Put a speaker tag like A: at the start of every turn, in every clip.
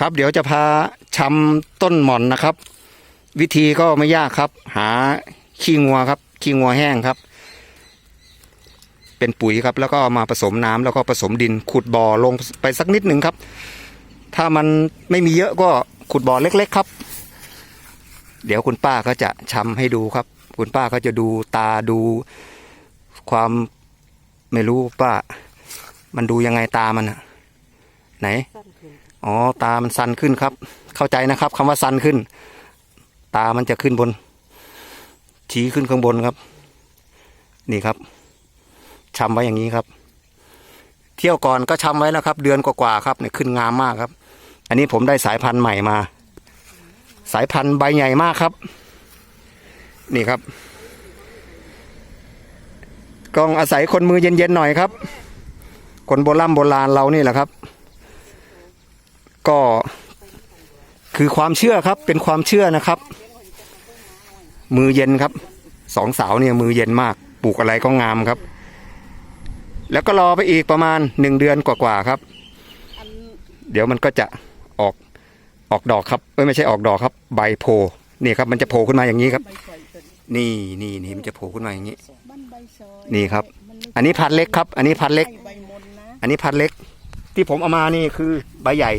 A: ครับเดี๋ยวจะพาชำต้นหม่อนนะครับ วิธีก็ไม่ยากครับ หาขี้งัวครับขี้งัวแห้งครับ เป็นปุ๋ยครับ แล้วก็มาผสมน้ำแล้วก็ผสมดิน ขุดบ่อลงไปสักนิดหนึ่งครับ ถ้ามันไม่มีเยอะก็ขุดบ่อเล็ก ๆครับ เดี๋ยวคุณป้าก็จะชำให้ดูครับ คุณป้าก็จะดูตาดูความไม่รู้ป้ามันดูยังไงตามันอะไหน อ๋อตามันสันขึ้นครับ เข้าใจนะครับคำว่าสันขึ้น ตามันจะขึ้นบน ชี้ขึ้นข้างบนครับ นี่ครับชำไว้อย่างนี้ครับ เที่ยวก่อนก็ชำไว้แล้วครับ เดือนกว่าๆครับเนี่ยขึ้นงามมากครับ อันนี้ผมได้สายพันธุ์ใหม่มา สายพันธุ์ใบใหญ่มากครับ นี่ครับกองอาศัยคนมือเย็นๆหน่อยครับ คนโบราณโบราณเรานี่แหละครับ ก็คือความเชื่อครับเป็นความเชื่อนะครับ มือเย็นครับสองสาวเนี่ยมือเย็นมากปลูกอะไรก็งามครับ แล้วก็รอไปอีกประมาณหนึ่งเดือนกว่าๆครับ เดี๋ยวมันก็จะออกออกดอกครับเอ้ยไม่ใช่ออกดอกครับ ใบโพนี่ครับ มันจะโผล่ขึ้นมาอย่างนี้ครับ
B: นี่
A: นี่นี่มันจะโผล่ขึ้นมาอย่างนี้
B: นี่
A: ครับ อันนี้พันเล็กครับ อันนี้พันเล็ก อันนี้พันเล็ก ที่ผมเอามานี่คือใบใหญ่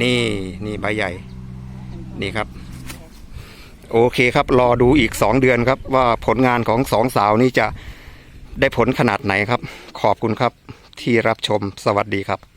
A: นี่นี่ใบใหญ่ นี่ครับ โอเคครับ รอดูอีกสองเดือนครับ ว่าผลงานของสองสาวนี้จะได้ผลขนาดไหนครับ ขอบคุณครับที่รับชมสวัสดีครับ